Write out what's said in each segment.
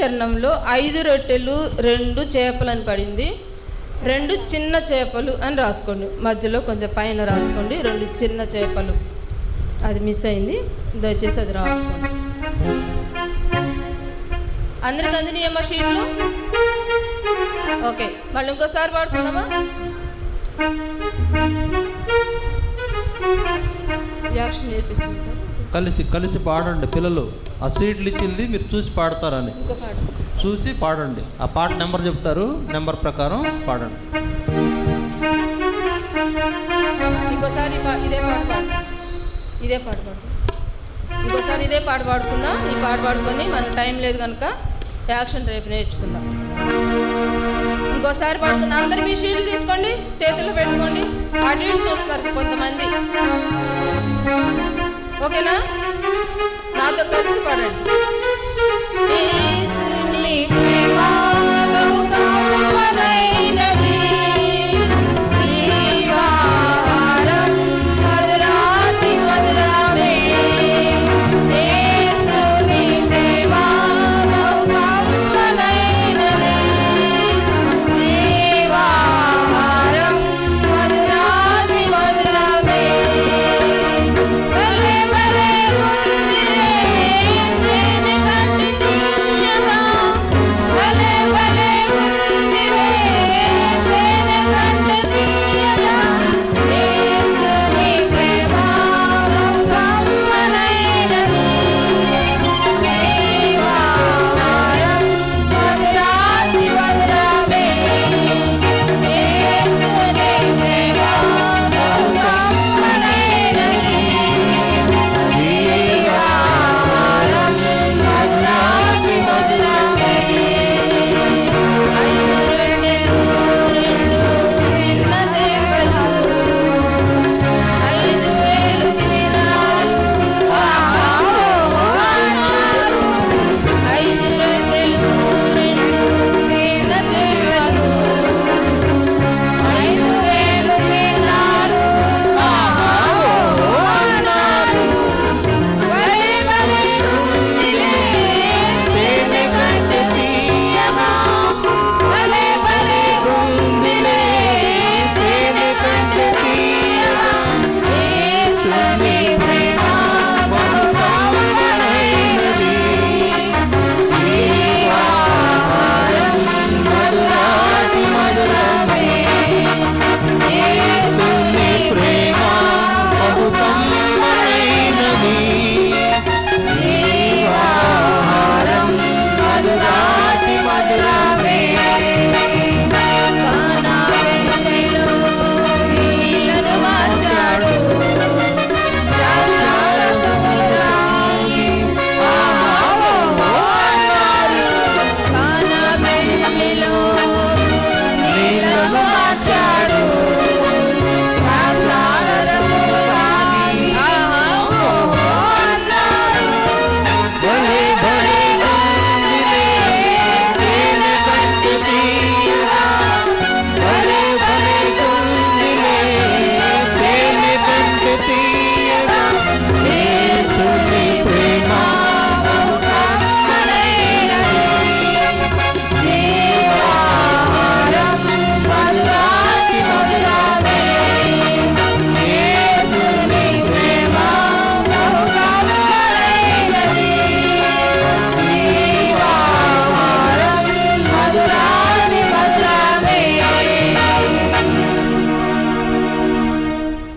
చరణంలో ఐదు రొట్టెలు రెండు చేపలని పడింది. రెండు చిన్న చేపలు అని రాసుకోండి. మధ్యలో కొంచెం పైన రాసుకోండి. రెండు చిన్న చేపలు. అది మిస్ అయింది. దయచేసి అది రాసుకోండి. అందరికి అందినాయమ్మా షీట్లు? ఓకే. మళ్ళీ ఇంకోసారి పాడుకుందామా? యాక్షన్ నేర్పించింది కలిసి కలిసి పాడండి పిల్లలు. ఆ సీట్లు ఇచ్చింది మీరు చూసి పాడతారని. చూసి పాడండి. ఆ పాట నెంబర్ చెప్తారు. నెంబర్ ప్రకారం పాడండి. ఇంకోసారి ఇదే పాట ఇదే పాట ఇంకోసారి ఇదే పాట పాడుకుందాం? ఈ పాట పాడుకొని మనకు టైం లేదు కనుక యాక్షన్ రేపు నేర్చుకుందాం. ఇంకోసారి పాడుకుందాం? అందరు మీ షీట్లు తీసుకోండి చేతుల్లో పెట్టుకోండి. అటు ఇటు చూస్తున్నారు కొంతమంది. ఓకేనా? నాతో కలిసి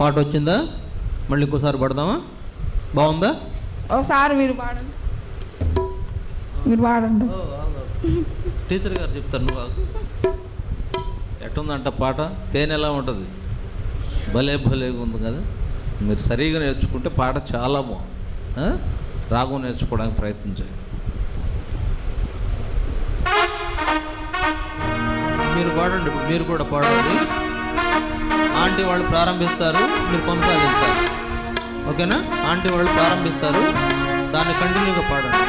పాట వచ్చిందా మళ్ళీ ఇంకోసారి పడదామా? బాగుందా? ఒకసారి మీరు పాడండి. మీరు పాడండి. టీచర్ గారు చెప్తారు నువ్వు. ఎట్టుందంట పాట? తేనె ఎలా ఉంటుంది? భలే భలేగా ఉంది కదా. మీరు సరిగా నేర్చుకుంటే పాట చాలా బాగుంది. ఆ? రాగం నేర్చుకోవడానికి ప్రయత్నించండి మీరు పాడండి మీరు కూడా పాడండి. ఆంటీ వాళ్ళు ప్రారంభిస్తారు మీరు కొనసాగిస్తారు. ఓకేనా? ఆంటీ వాళ్ళు ప్రారంభిస్తారు. దాన్ని కంటిన్యూగా పాడండి.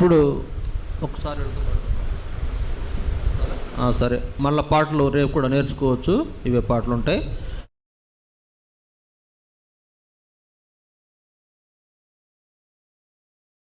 ఇప్పుడు ఒకసారి సరే. మళ్ళీ పాటలు రేపు కూడా నేర్చుకోవచ్చు. ఇవే పాటలు ఉంటాయి